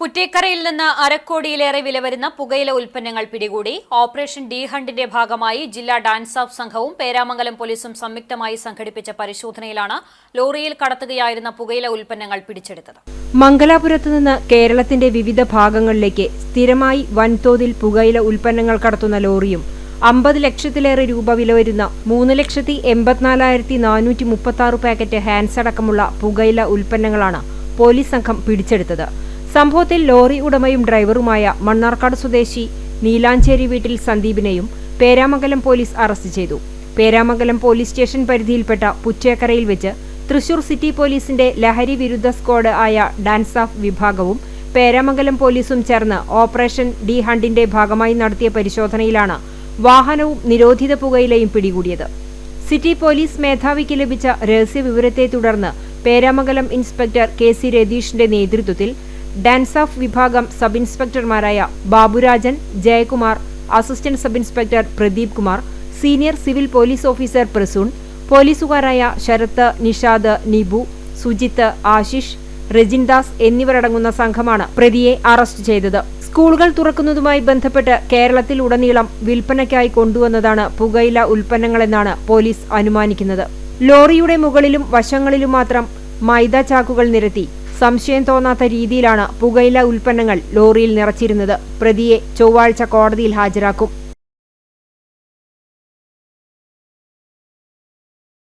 പുറ്റേക്കരയിൽ നിന്ന് അരക്കോടിയിലേറെ വില വരുന്ന പുകയില ഉൽപ്പന്നങ്ങൾ പിടികൂടി. ഓപ്പറേഷൻ ഡി ഹണ്ടിന്റെ ഭാഗമായി ജില്ലാ ഡാൻസ് ഓഫ് സംഘവും പേരാമംഗലം പോലീസും സംയുക്തമായി സംഘടിപ്പിച്ച പരിശോധനയിലാണ് ലോറിയിൽ കടത്തുകയായിരുന്ന പുകയില ഉൽപ്പന്നങ്ങൾ പിടിച്ചെടുത്തത്. മംഗലാപുരത്ത് നിന്ന് കേരളത്തിന്റെ വിവിധ ഭാഗങ്ങളിലേക്ക് സ്ഥിരമായി വൻതോതിൽ പുകയില ഉൽപ്പന്നങ്ങൾ കടത്തുന്ന ലോറിയും അമ്പത് ലക്ഷത്തിലേറെ രൂപ വില വരുന്ന മൂന്ന് ലക്ഷത്തി എൺപത്തിനാലായിരത്തി നാനൂറ്റി മുപ്പത്തി ആറ് പാക്കറ്റ് ഹാൻസ് അടക്കമുള്ള പുകയില ഉൽപ്പന്നങ്ങളാണ് പോലീസ് സംഘം പിടിച്ചെടുത്തത്. സംഭവത്തിൽ ലോറി ഉടമയും ഡ്രൈവറുമായ മണ്ണാർക്കാട് സ്വദേശി നീലാഞ്ചേരി വീട്ടിൽ സന്ദീപിനെയും പേരാമംഗലം പോലീസ് അറസ്റ്റ് ചെയ്തു. പേരാമംഗലം പോലീസ് സ്റ്റേഷൻ പരിധിയിൽപ്പെട്ട പുറ്റേക്കരയിൽ വെച്ച് തൃശൂർ സിറ്റി പോലീസിന്റെ ലഹരി വിരുദ്ധ സ്ക്വാഡ് ആയ ഡാൻസ് ഓഫ് വിഭാഗവും പേരാമംഗലം പോലീസും ചേർന്ന് ഓപ്പറേഷൻ ഡി ഹണ്ടിന്റെ ഭാഗമായി നടത്തിയ പരിശോധനയിലാണ് വാഹനവും നിരോധിത പുകയിലയും പിടികൂടിയത്. സിറ്റി പോലീസ് മേധാവിക്ക് ലഭിച്ച രഹസ്യ വിവരത്തെ തുടർന്ന് പേരാമംഗലം ഇൻസ്പെക്ടർ കെ സി രതീഷിന്റെ നേതൃത്വത്തിൽ ഡാൻസ് ഓഫ് വിഭാഗം sub ഇൻസ്പെക്ടർമാരായ Baburajan Jayakumar assistant sub inspector Pradeep Kumar senior civil police officer Prasoon പോലീസുകാരായ Sarath Nishad Nibu Sujith Ashish Rajindas എന്നിവരടങ്ങുന്ന സംഘമാണ് പ്രതിയെ അറസ്റ്റ് ചെയ്തത്. സ്കൂളുകൾ തുറക്കുന്നതുമായി ബന്ധപ്പെട്ട് കേരളത്തിൽ ഉടനീളം വിൽപ്പനയ്ക്കായി കൊണ്ടുവന്നതാണ് പുകയില ഉൽപ്പന്നങ്ങളെന്നാണ് പോലീസ് അനുമാനിക്കുന്നത്. ലോറിയുടെ മുകളിലും വശങ്ങളിലും മാത്രം മൈദ ചാക്കുകൾ നിരത്തി സംശയം തോന്നാത്ത രീതിയിലാണ് പുകയില ഉൽപ്പന്നങ്ങൾ ലോറിയിൽ നിറച്ചിരുന്നത്. പ്രതിയെ ചൊവ്വാഴ്ച കോടതിയിൽ ഹാജരാക്കും.